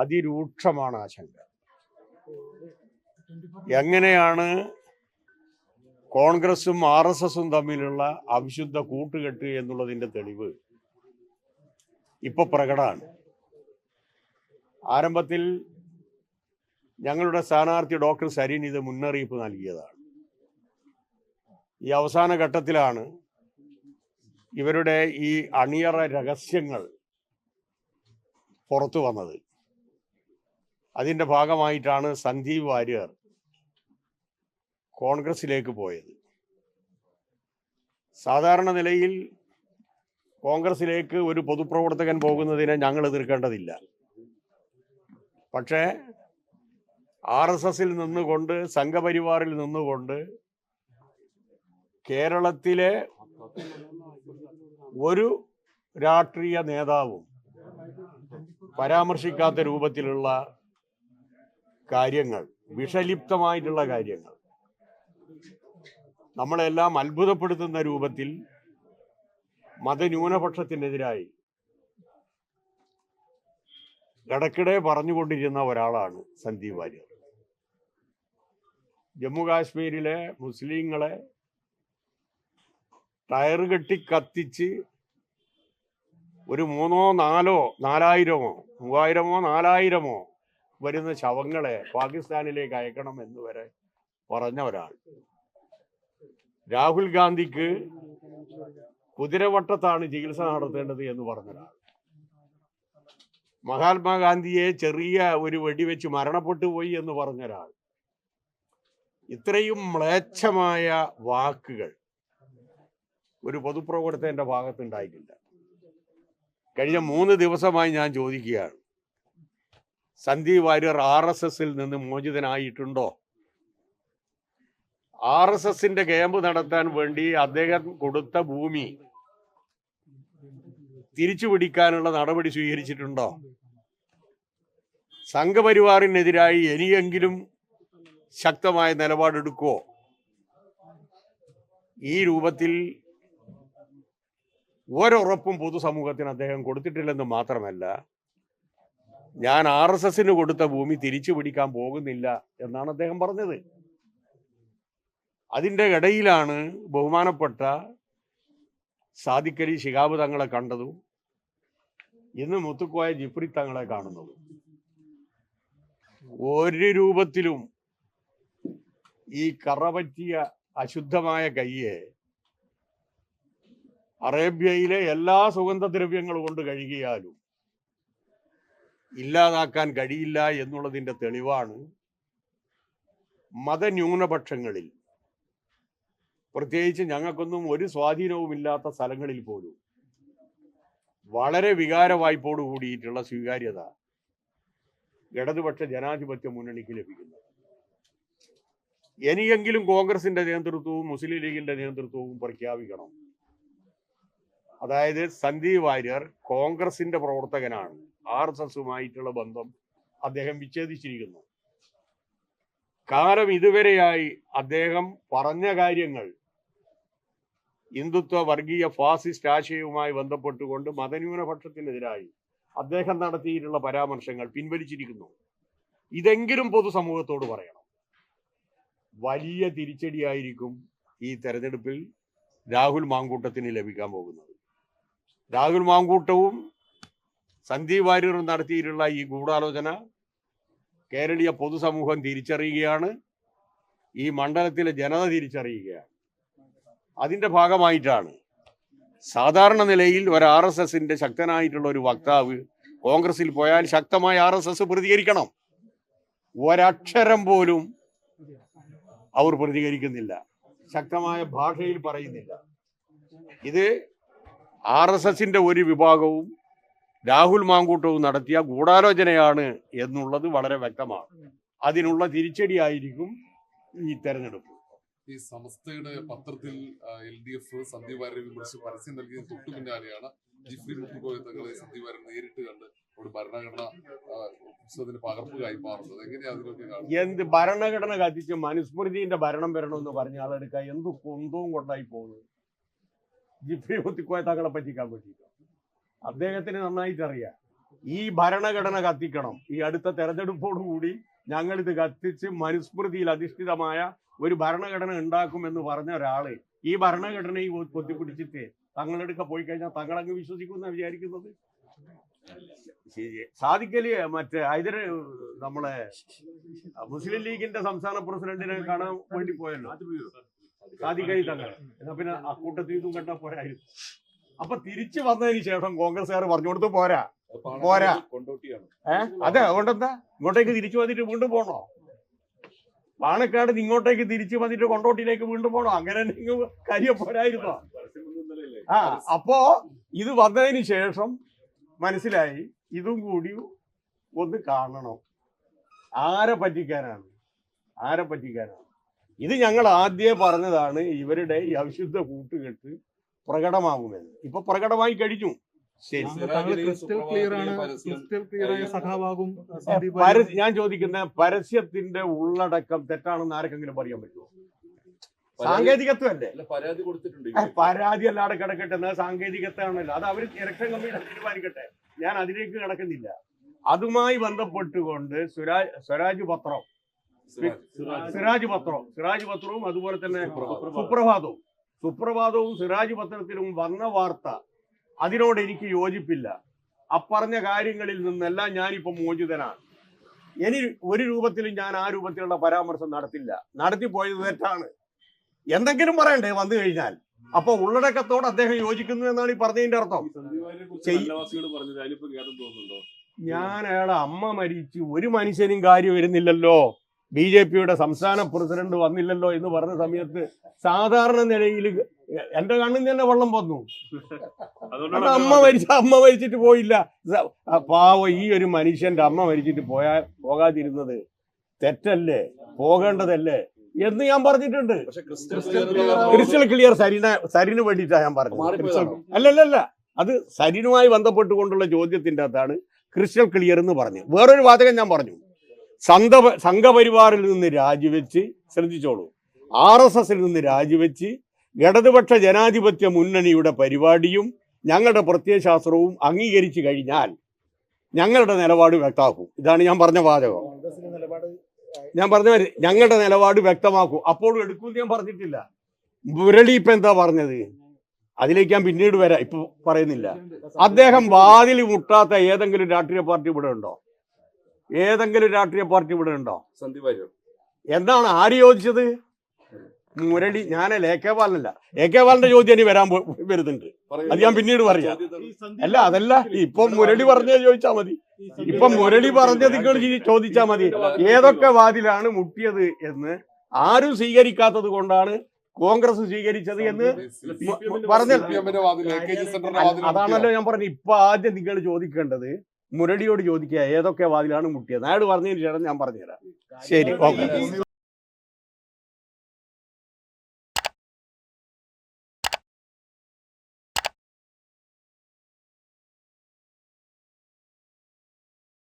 അതിരൂക്ഷമാണ് ആശങ്ക എങ്ങനെയാണ് കോൺഗ്രസും ആർ എസ് എസും തമ്മിലുള്ള അവിശുദ്ധ കൂട്ടുകെട്ട് എന്നുള്ളതിന്റെ തെളിവ് ഇപ്പൊ പ്രകടമാണ്. ആരംഭത്തിൽ ഞങ്ങളുടെ സ്ഥാനാർത്ഥി ഡോക്ടർ സരീൻ ഇത് മുന്നറിയിപ്പ് നൽകിയതാണ്. ഈ അവസാന ഘട്ടത്തിലാണ് ഇവരുടെ ഈ അണിയറ രഹസ്യങ്ങൾ പുറത്തു വന്നത്. അതിന്റെ ഭാഗമായിട്ടാണ് സന്ദീപ് വാര്യർ കോൺഗ്രസിലേക്ക് പോയത്. സാധാരണ നിലയിൽ കോൺഗ്രസിലേക്ക് ഒരു പൊതുപ്രവർത്തകൻ പോകുന്നതിനെ ഞങ്ങൾ എതിർക്കേണ്ടതില്ല. പക്ഷേ ആർ എസ് എസിൽ നിന്നുകൊണ്ട് സംഘപരിവാറിൽ നിന്നുകൊണ്ട് കേരളത്തിലെ ഒരു രാഷ്ട്രീയ നേതാവും പരാമർശിക്കാത്ത രൂപത്തിലുള്ള കാര്യങ്ങൾ വിഷലിപ്തമായിട്ടുള്ള കാര്യങ്ങൾ. നമ്മളെല്ലാം അത്ഭുതപ്പെടുത്തുന്ന രൂപത്തിൽ മതന്യൂനപക്ഷത്തിനെതിരായി ഇടയ്ക്കിടെ പറഞ്ഞുകൊണ്ടിരുന്ന ഒരാളാണ് സന്ദീപ് വാര്യർ. ജമ്മു കാശ്മീരിലെ മുസ്ലിങ്ങളെ ടയർ കെട്ടി കത്തിച്ച് ഒരു മൂന്നോ നാലോ നാലായിരമോ മൂവായിരമോ നാലായിരമോ വരുന്ന ശവങ്ങളെ പാകിസ്ഥാനിലേക്ക് അയക്കണം എന്ന് വരെ പറഞ്ഞ ഒരാൾ രാഹുൽ ഗാന്ധിക്ക് കുതിരവട്ടത്താണ് ചികിത്സ നടത്തേണ്ടത് എന്ന് പറഞ്ഞ ഒരാൾ മഹാത്മാഗാന്ധിയെ ചെറിയ ഒരു വെടിവെച്ച് മരണപ്പെട്ടു പോയി എന്ന് പറഞ്ഞ ഒരാൾ ഇത്രയും മ്ലേച്ഛമായ വാക്കുകൾ ഒരു പൊതുപ്രവർത്തകന്റെ ഭാഗത്തുണ്ടായിട്ടില്ല. കഴിഞ്ഞ മൂന്ന് ദിവസമായി ഞാൻ ചോദിക്കുകയാണ്. സന്ദീപ് വാര്യർ ആർ എസ് എസിൽ നിന്ന് മോചിതനായിട്ടുണ്ടോ? ആർ എസ് എസിന്റെ ക്യാമ്പ് നടത്താൻ വേണ്ടി അദ്ദേഹം കൊടുത്ത ഭൂമി തിരിച്ചു പിടിക്കാനുള്ള നടപടി സ്വീകരിച്ചിട്ടുണ്ടോ? സംഘപരിവാറിനെതിരായി ഇനിയെങ്കിലും ശക്തമായ നിലപാടെടുക്കുവോ? ഈ രൂപത്തിൽ ഒരുറപ്പും പൊതുസമൂഹത്തിന് അദ്ദേഹം കൊടുത്തിട്ടില്ലെന്ന് മാത്രമല്ല ഞാൻ ആർ എസ് എസിന് കൊടുത്ത ഭൂമി തിരിച്ചു പിടിക്കാൻ പോകുന്നില്ല എന്നാണ് അദ്ദേഹം പറഞ്ഞത്. അതിന്റെ ഇടയിലാണ് ബഹുമാനപ്പെട്ട സാദിക്കലി ശിഹാബ് തങ്ങളെ കണ്ടതും ഇന്ന് മുത്തുക്കോയ ജിഫ്രി തങ്ങളെ കാണുന്നതും. ഒരു രൂപത്തിലും ഈ കറപറ്റിയ അശുദ്ധമായ കയ്യെ അറേബ്യയിലെ എല്ലാ സുഗന്ധദ്രവ്യങ്ങളും കൊണ്ട് കഴുകിയാലും ഇല്ലാതാക്കാൻ കഴിയില്ല എന്നുള്ളതിന്റെ തെളിവാണ് മതന്യൂനപക്ഷങ്ങളിൽ. പ്രത്യേകിച്ച് ഞങ്ങൾക്കൊന്നും ഒരു സ്വാധീനവുമില്ലാത്ത സ്ഥലങ്ങളിൽ പോലും വളരെ വികാര വായ്പോട് കൂടിയിട്ടുള്ള സ്വീകാര്യത ഇടതുപക്ഷ ജനാധിപത്യ മുന്നണിക്ക് ലഭിക്കുന്നത്. ഇനിയെങ്കിലും കോൺഗ്രസിന്റെ നേതൃത്വവും മുസ്ലിം ലീഗിന്റെ നേതൃത്വവും പ്രഖ്യാപിക്കണം. അതായത് സന്ദീപ് വാര്യർ കോൺഗ്രസിന്റെ പ്രവർത്തകനാണ്. ആർ എസ് എസുമായിട്ടുള്ള ബന്ധം അദ്ദേഹം വിച്ഛേദിച്ചിരിക്കുന്നു. കാലം ഇതുവരെയായി അദ്ദേഹം പറഞ്ഞ കാര്യങ്ങൾ ഹിന്ദുത്വ വർഗീയ ഫാസിസ്റ്റ് ആശയവുമായി ബന്ധപ്പെട്ടുകൊണ്ട് മതന്യൂനപക്ഷത്തിനെതിരായി അദ്ദേഹം നടത്തിയിട്ടുള്ള പരാമർശങ്ങൾ പിൻവലിച്ചിരിക്കുന്നു. ഇതെങ്കിലും പൊതുസമൂഹത്തോട് പറയണം. വലിയ തിരിച്ചടിയായിരിക്കും ഈ തെരഞ്ഞെടുപ്പിൽ രാഹുൽ മാങ്കൂട്ടത്തിന് ലഭിക്കാൻ പോകുന്നത്. രാഹുൽ മാങ്കൂട്ടവും സന്ദീപ് വാര്യറും നടത്തിയിട്ടുള്ള ഈ ഗൂഢാലോചന കേരളീയ പൊതുസമൂഹം തിരിച്ചറിയുകയാണ്. ഈ മണ്ഡലത്തിലെ ജനത തിരിച്ചറിയുകയാണ്. അതിന്റെ ഭാഗമായിട്ടാണ് സാധാരണ നിലയിൽ ഒരു ആർ എസ് എസിന്റെ ശക്തനായിട്ടുള്ള ഒരു വക്താവ് കോൺഗ്രസിൽ പോയാൽ ശക്തമായ ആർ എസ് എസ് പ്രതികരിക്കണം. ഒരക്ഷരം പോലും അവർ പ്രതികരിക്കുന്നില്ല. ശക്തമായ ഭാഷയിൽ പറയുന്നില്ല. ഇത് ആർ എസ് എസിന്റെ ഒരു വിഭാഗവും രാഹുൽ മാങ്കൂട്ടവും നടത്തിയ ഗൂഢാലോചനയാണ് എന്നുള്ളത് വളരെ വ്യക്തമാണ്. അതിനുള്ള തിരിച്ചടിയായിരിക്കും ഈ തെരഞ്ഞെടുപ്പ്. ഈ സമസ്തയുടെ പത്രത്തിൽ എൽ ഡി എഫ് സന്ദീപ് വാര്യരെ വിമർശിച്ച് പരസ്യം നൽകിയ തൊട്ടു പിന്നാലെയാണ് ജിഫ്രി മുത്തുകോയ തങ്ങളെ സന്ദീപ് നേരിട്ട് കണ്ട് ഒരു ഭരണഘടന പുസ്തകത്തിന് പകർപ്പ് കൈമാറുന്നത് എങ്ങനെയാ അതിലൊക്കെ കാണുന്നത്? എന്ത് ഭരണഘടന കത്തിച്ച് മനുസ്മൃതിന്റെ ഭരണം വരണം എന്ന് പറഞ്ഞ ആളെടുക്ക എന്ത് കൊന്തവും കൊണ്ടായി പോകുന്നത്? ജിഫ്രി മുത്തിക്കോയ തങ്ങളെ പറ്റിക്കാൻ പറ്റിയിട്ട് അദ്ദേഹത്തിന് നന്നായിട്ട് അറിയാം. ഈ ഭരണഘടന കത്തിക്കണം. ഈ അടുത്ത തെരഞ്ഞെടുപ്പോടുകൂടി ഞങ്ങൾ ഇത് കത്തിച്ച് മനുസ്മൃതിയിൽ അധിഷ്ഠിതമായ ഒരു ഭരണഘടന ഉണ്ടാക്കുമെന്ന് പറഞ്ഞ ഒരാൾ ഈ ഭരണഘടനയെ പൊത്തിപ്പിടിച്ചിട്ട് തങ്ങളെടുക്ക പോയി കഴിഞ്ഞാൽ തങ്ങളങ്ങ് വിശ്വസിക്കുന്ന വിചാരിക്കുന്നത്? സാധിക്കൽ മറ്റേ ഹൈദര് നമ്മളെ മുസ്ലിം ലീഗിന്റെ സംസ്ഥാന പ്രസിഡന്റിനെ കാണാൻ വേണ്ടി പോയല്ലോ? സാദിഖലി തങ്ങൾ എന്നാ പിന്നെ അക്കൂട്ടത്തിൽ ഇതും കണ്ടാ പോരായിരുന്നു. അപ്പൊ തിരിച്ചു വന്നതിന് ശേഷം കോൺഗ്രസ്സുകാർ പറഞ്ഞു കൊടുത്ത് പോരാ. പോരാ. ഏഹ് അതെ അതുകൊണ്ടെന്താ? ഇങ്ങോട്ടേക്ക് തിരിച്ചു വന്നിട്ട് വീണ്ടും പോണോ? പാണക്കാട് ഇങ്ങോട്ടേക്ക് തിരിച്ചു വന്നിട്ട് കൊണ്ടോട്ടിയിലേക്ക് വീണ്ടും പോണോ? അങ്ങനെ കരിയ കാര്യം പോരായിരുന്നോ. ആ അപ്പോ ഇത് വന്നതിന് ശേഷം മനസ്സിലായി ഇതും കൂടി ഒന്ന് കാണണം. ആരെ പറ്റിക്കാനാണ്? ആരെ പറ്റിക്കാനാണ്? ഇത് ഞങ്ങൾ ആദ്യമേ പറഞ്ഞതാണ് ഇവരുടെ ഈ അവിശുദ്ധ കൂട്ടുകെട്ട് പ്രകടമാകുമെന്ന് ഇപ്പൊ പ്രകടമായി കഴിഞ്ഞു. ശരി. താങ്കൾ ക്രിസ്റ്റൽ ക്ലിയർ ആണ്. ക്രിസ്റ്റൽ ക്ലിയർ ആയ സഖാവാകും ഞാൻ ചോദിക്കുന്ന പരസ്യത്തിന്റെ ഉള്ളടക്കം തെറ്റാണെന്ന് ആർക്കെങ്കിലും പറയാൻ പറ്റുമോ? സാങ്കേതികത്വം അല്ലേ അല്ല പരാതി കൊടുത്തിട്ടുണ്ട് പരാതി അല്ലാതെ കിടക്കട്ടെ എന്നാൽ സാങ്കേതികത്വമാണല്ലോ. അത് അവർ ഇലക്ഷൻ കമ്മീഷൻ തീരുമാനിക്കട്ടെ. ഞാൻ അതിലേക്ക് കിടക്കുന്നില്ല. അതുമായി ബന്ധപ്പെട്ടുകൊണ്ട് സ്വരാജ് സ്വരാജ് പത്രം. സിറാജ് പത്രം. സിറാജ് പത്രവും അതുപോലെ തന്നെ സുപ്രഭാതവും. സുപ്രഭാതവും സിറാജ് പത്രത്തിലും വന്ന വാർത്ത അതിനോട് എനിക്ക് യോജിപ്പില്ല. അപ്പറഞ്ഞ കാര്യങ്ങളിൽ നിന്നെല്ലാം ഞാനിപ്പോ മോചിതനാണ്. ഇനി ഒരു രൂപത്തിലും ഞാൻ ആ രൂപത്തിലുള്ള പരാമർശം നടത്തില്ല. നടത്തിപ്പോയത് തെറ്റാണ്. എന്തെങ്കിലും പറയണ്ടേ? വന്നു കഴിഞ്ഞാൽ. അപ്പൊ ഉള്ളടക്കത്തോട് അദ്ദേഹം യോജിക്കുന്നു എന്നാണ് ഈ പറഞ്ഞതിന്റെ അർത്ഥം. ഞാൻ അയാളെ അമ്മ മരിച്ചു. ഒരു മനുഷ്യനും കാര്യം വരുന്നില്ലല്ലോ. ബി ജെ പിയുടെ സംസ്ഥാന പ്രസിഡന്റ് വന്നില്ലല്ലോ എന്ന് പറഞ്ഞ സമയത്ത് സാധാരണ നിലയിൽ എന്റെ കണ്ണിൽ തന്നെ വെള്ളം വന്നു. അത് അമ്മ മരിച്ച അമ്മ മരിച്ചിട്ട് പോയില്ല. പാവം ഈ ഒരു മനുഷ്യന്റെ അമ്മ മരിച്ചിട്ട് പോയാ പോകാതിരുന്നത് തെറ്റല്ലേ? പോകേണ്ടതല്ലേ? എന്ന് ഞാൻ പറഞ്ഞിട്ടുണ്ട്. ക്രിസ്റ്റൽ ക്ലിയർ സരിന സരിന് വേണ്ടിയിട്ടാണ് ഞാൻ പറഞ്ഞത്. അല്ലല്ല അല്ലല്ലല്ല. അത് സരിനുമായി ബന്ധപ്പെട്ടുകൊണ്ടുള്ള ചോദ്യത്തിന്റെ അകത്താണ് ക്രിസ്റ്റൽ ക്ലിയർ എന്ന് പറഞ്ഞു വേറൊരു വാചകം ഞാൻ പറഞ്ഞു. സംഘ സംഘപരിവാറിൽ നിന്ന് രാജിവെച്ച് ശ്രദ്ധിച്ചോളൂ. ആർ എസ് എസിൽ നിന്ന് രാജിവെച്ച് ഇടതുപക്ഷ ജനാധിപത്യ മുന്നണിയുടെ പരിപാടിയും ഞങ്ങളുടെ പ്രത്യയശാസ്ത്രവും അംഗീകരിച്ചു കഴിഞ്ഞാൽ ഞങ്ങളുടെ നിലപാട് വ്യക്തമാക്കും. ഇതാണ് ഞാൻ പറഞ്ഞ വാചകം. ഞാൻ പറഞ്ഞ ഞങ്ങളുടെ നിലപാട് വ്യക്തമാക്കും. അപ്പോഴും എടുക്കുമെന്ന് ഞാൻ പറഞ്ഞിട്ടില്ല. മുരളി ഇപ്പൊ എന്താ പറഞ്ഞത്? അതിലേക്ക് ഞാൻ പിന്നീട് വരാം. ഇപ്പൊ പറയുന്നില്ല. അദ്ദേഹം വാതിൽ മുട്ടാത്ത ഏതെങ്കിലും രാഷ്ട്രീയ പാർട്ടി ഇവിടെ ഉണ്ടോ? ഏതെങ്കിലും രാഷ്ട്രീയ പാർട്ടി ഇവിടെ ഉണ്ടോ? സന്ദീപ് വാര്യർ. എന്താണ് ആര് ചോദിച്ചത്? മുരളി ഞാൻ എ കെ ബാലനല്ല. എ കെ ബാലന്റെ ചോദ്യം ഇനി വരാൻ വരുന്നുണ്ട്. അത് ഞാൻ പിന്നീട് പറയാം. അല്ല അതല്ല. ഇപ്പൊ മുരളി പറഞ്ഞത് ചോദിച്ചാ മതി. ഇപ്പൊ മുരളി പറഞ്ഞത് നിങ്ങൾ ചോദിച്ചാ മതി. ഏതൊക്കെ വാതിലാണ് മുട്ടിയത് എന്ന് ആരും സ്വീകരിക്കാത്തത് കൊണ്ടാണ് കോൺഗ്രസ് സ്വീകരിച്ചത് എന്ന് പറഞ്ഞല്ലോ. അതാണല്ലോ ഞാൻ പറഞ്ഞു ഇപ്പൊ ആദ്യം നിങ്ങൾ ചോദിക്കേണ്ടത് മുരളിയോട് ചോദിക്കുക ഏതൊക്കെ വാതിലാണ് മുട്ടിയത്? അയാൾ പറഞ്ഞതിന് ശേഷം ഞാൻ പറഞ്ഞുതരാം. ശരി ഓക്കെ.